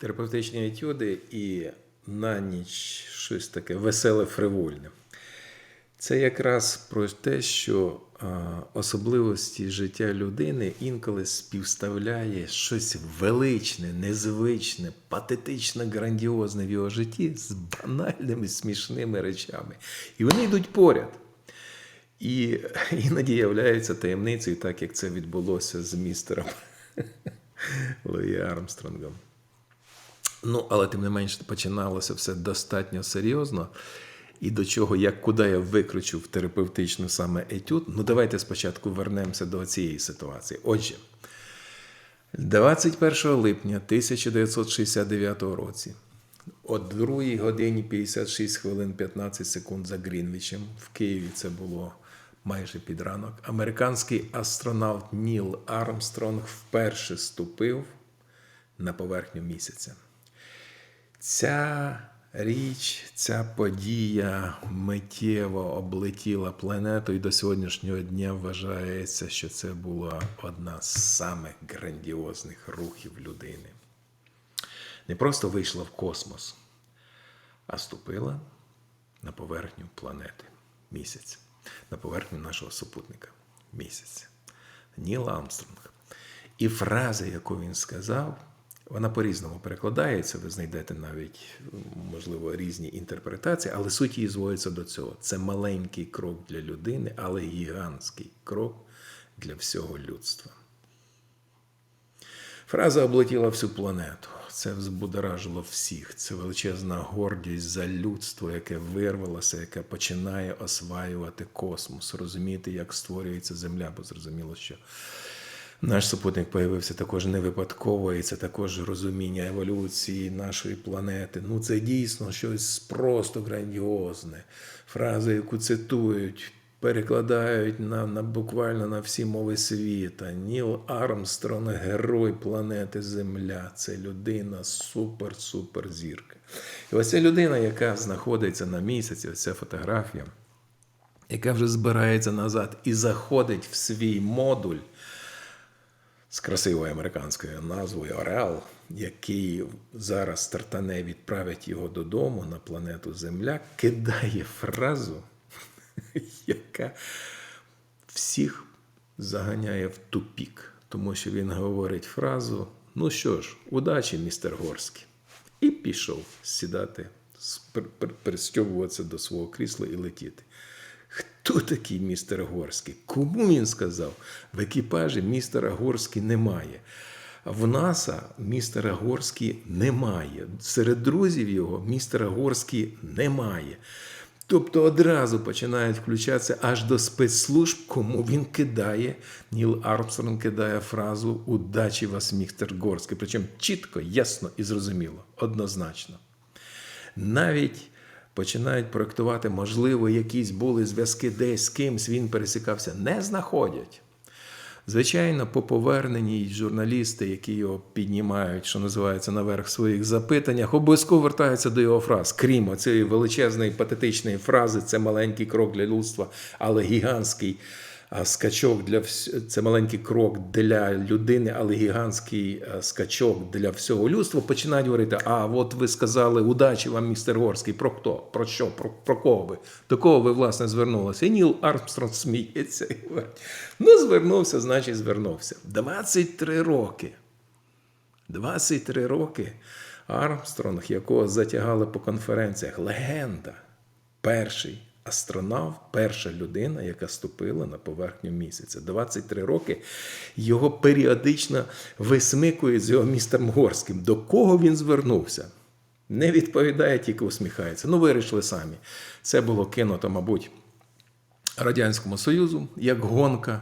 терапевтичні етюди і на ніч щось таке веселе, фривольне. Це якраз про те, що особливості життя людини інколи співставляє щось величне, незвичне, патетично грандіозне в його житті з банальними смішними речами. І вони йдуть поряд. І іноді являються таємницею, так як це відбулося з містером Луї Армстронгом. Ну, але тим не менш починалося все достатньо серйозно. І до чого, як куди я викручу терапевтичну саме етюд, ну давайте спочатку вернемося до цієї ситуації. Отже, 21 липня 1969 році, о 2 годині 56 хвилин 15 секунд за Грінвічем, в Києві це було майже під ранок, американський астронавт Ніл Армстронг вперше ступив на поверхню місяця. Ця річ, ця подія миттєво облетіла планету, і до сьогоднішнього дня вважається, що це була одна з самих грандіозних рухів людини. Не просто вийшла в космос, а ступила на поверхню планети місяць, на поверхню нашого супутника місяця. Ніл Армстронг. І фраза, яку він сказав, вона по-різному перекладається, ви знайдете навіть, можливо, різні інтерпретації, але суть її зводиться до цього. Це маленький крок для людини, але гігантський крок для всього людства. Фраза облетіла всю планету. Це взбудоражило всіх. Це величезна гордість за людство, яке вирвалося, яке починає осваювати космос, розуміти, як створюється Земля, бо зрозуміло, що. Наш супутник появився також не випадково, і це також розуміння еволюції нашої планети. Ну, це дійсно щось просто грандіозне. Фраза, яку цитують, перекладають на, на буквально на всі мови світа. Ніл Армстронг, герой планети Земля. Це людина супер-супер зірка. І ось ця людина, яка знаходиться на місяці, ось ця фотографія, яка вже збирається назад і заходить в свій модуль з красивою американською назвою Орел, який зараз стартане відправить його додому на планету Земля, кидає фразу, яка всіх заганяє в тупік, тому що він говорить фразу: ну що ж, удачі, містер Горський. І пішов сідати, пристьобуватися до свого крісла і летіти. Хто такий містер Горський? Кому він сказав? В екіпажі містера Горський немає. В НАСА містера Горський немає. Серед друзів його містера Горський немає. Тобто одразу починають включатися аж до спецслужб, кому він кидає. Ніл Армстронг кидає фразу Удачі вас, містер Горський. Причому чітко, ясно і зрозуміло, однозначно. Навіть починають проектувати, можливо, якісь були зв'язки десь з кимсь він пересікався, не знаходять. Звичайно, по поверненні журналісти, які його піднімають, що називається наверх своїх запитаннях, обов'язково вертаються до його фраз. Крім цієї величезної патетичної фрази, це маленький крок для людства, але гігантський скачок для це маленький крок для людини, але гігантський скачок для всього людства. Починають говорити: а от ви сказали, удачі вам, містер Горський. Про хто? Про що? Про, про кого ви? До кого ви власне звернулися? І Ніл Армстронг сміється і говорить: ну, звернувся, значить, звернувся. 23 роки. 23 роки Армстронг, якого затягали по конференціях, легенда, перший астронавт, перша людина, яка ступила на поверхню місяця. 23 роки його періодично висмикують з його містом Горським. До кого він звернувся? Не відповідає, тільки усміхається. Ну, вирішили самі. Це було кинуто, мабуть, Радянському Союзу як гонка.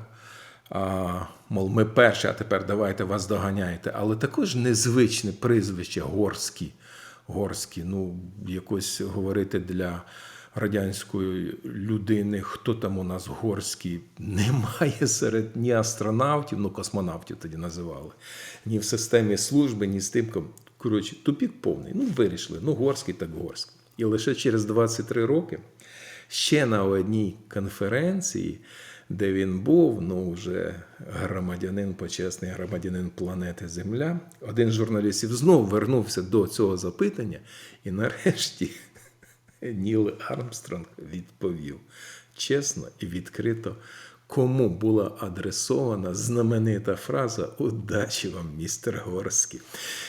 А, Мов, ми перші, а тепер давайте вас доганяйте. Але також незвичне прізвище Горський. Горський, ну, якось говорити для радянської людини, хто там у нас горський, немає серед ні астронавтів, ну космонавтів тоді називали, ні в системі служби, ні з тим. Коротше, тупік повний. Ну, вирішили, ну горський так горський. І лише через 23 роки ще на одній конференції де він був, ну вже громадянин, почесний громадянин планети Земля. Один з журналістів знову вернувся до цього запитання, і нарешті Ніл Армстронг відповів чесно і відкрито, кому була адресована знаменита фраза Удачі вам, містер Горський.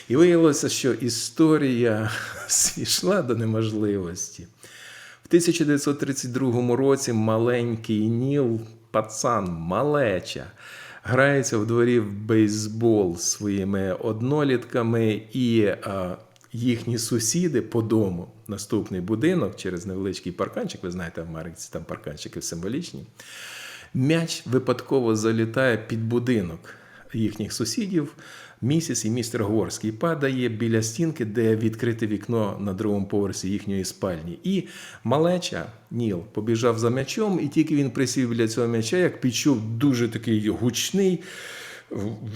І виявилося, що історія свішла до неможливості. В 1932 році маленький Ніл, пацан, малеча, грається в дворі в бейсбол своїми однолітками і а, їхні сусіди по дому, наступний будинок через невеличкий парканчик, ви знаєте, в Америці там парканчики символічні. М'яч випадково залітає під будинок їхніх сусідів. Місіс і містер Горський падає біля стінки, де відкрите вікно на другому поверсі їхньої спальні. І малеча Ніл побіжав за м'ячом, і тільки він присів біля цього м'яча, як підчув дуже такий гучний.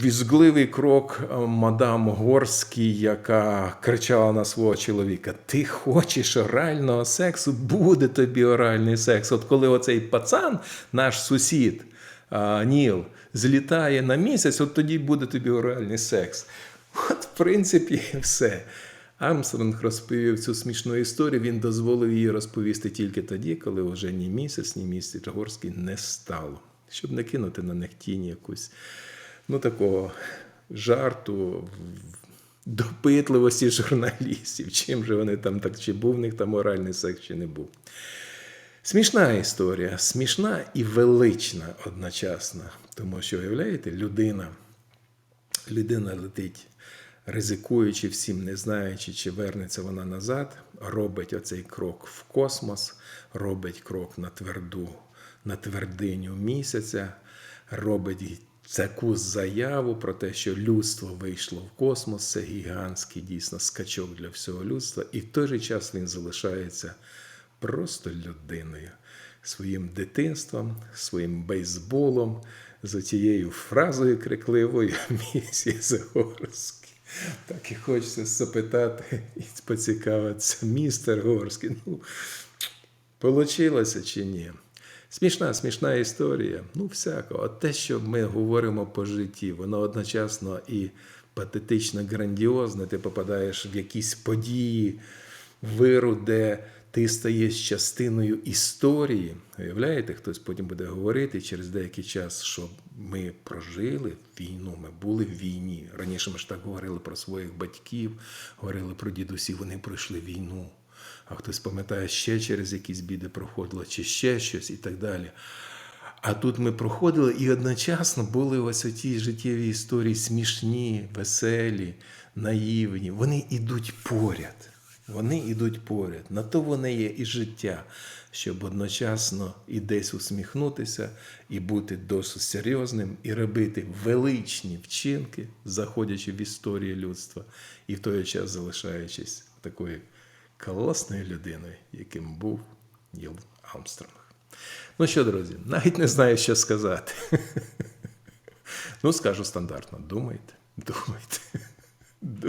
Візгливий крок е, мадам Горський, яка кричала на свого чоловіка: Ти хочеш орального сексу? Буде тобі оральний секс. От коли оцей пацан, наш сусід Ніл, злітає на місяць, от тоді буде тобі оральний секс. От, в принципі, все. Армстронг розповів цю смішну історію. Він дозволив її розповісти тільки тоді, коли вже ні місяць, ні місяць Горський не стало, щоб не кинути на них тінь якусь ну, такого жарту, допитливості журналістів, чим же вони там так, чи був в них там моральний секс, чи не був. Смішна історія, смішна і велична одночасно. Тому що, уявляєте, людина, людина летить, ризикуючи всім, не знаючи, чи вернеться вона назад, робить оцей крок в космос, робить крок на тверду, на твердиню місяця, робить таку заяву про те, що людство вийшло в космос, це гігантський дійсно скачок для всього людства, і в той же час він залишається просто людиною, своїм дитинством, своїм бейсболом, за тією фразою крикливою місія Загорський. Так і хочеться запитати і поцікавитися, містер Горський. Ну, Получилося чи ні? Смішна, смішна історія. Ну, всяко. От те, що ми говоримо по житті, воно одночасно і патетично грандіозне. Ти попадаєш в якісь події, виру, де ти стаєш частиною історії. Уявляєте, хтось потім буде говорити через деякий час, що ми прожили війну, ми були в війні. Раніше ми ж так говорили про своїх батьків, говорили про дідусів, вони пройшли війну а хтось пам'ятає, ще через якісь біди проходило, чи ще щось і так далі. А тут ми проходили і одночасно були ось ті життєві історії смішні, веселі, наївні. Вони йдуть поряд. Вони йдуть поряд. На то вони є і життя, щоб одночасно і десь усміхнутися, і бути досить серйозним, і робити величні вчинки, заходячи в історію людства, і в той час залишаючись такою класною людиною, яким був Ніл Армстронг. Ну що, друзі, навіть не знаю, що сказати. Ну, скажу стандартно: думайте, думайте.